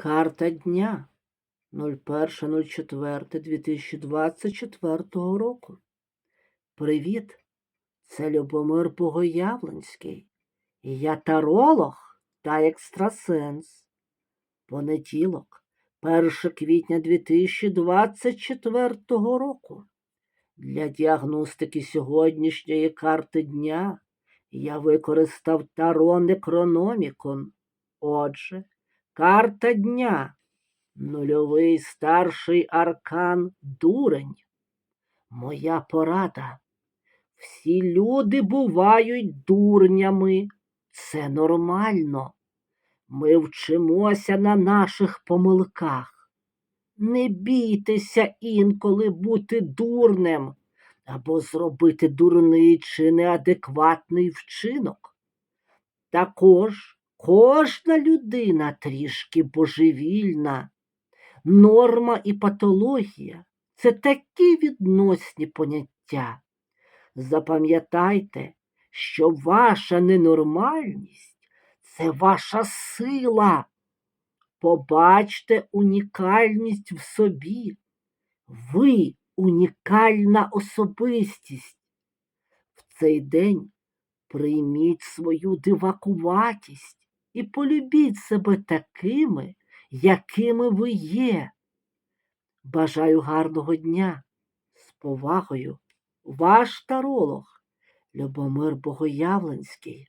Карта дня 01.04.2024 року. Привіт! Це Любомир Богоявленський. Я таролог та екстрасенс. Понеділок, 1 квітня 2024 року. Для діагностики сьогоднішньої карти дня я використав Таро Некрономікон. Отже, карта дня. Нульовий старший аркан дурень. Моя порада. Всі люди бувають дурнями. Це нормально. Ми вчимося на наших помилках. Не бійтеся інколи бути дурнем або зробити дурний чи неадекватний вчинок. Також кожна людина трішки божевільна. Норма і патологія це такі відносні поняття. Запам'ятайте, що ваша ненормальність це ваша сила. Побачте унікальність в собі. Ви унікальна особистість. В цей день прийміть свою дивакуватість і полюбіть себе такими, якими ви є. Бажаю гарного дня. З повагою, ваш таролог Любомир Богоявленський.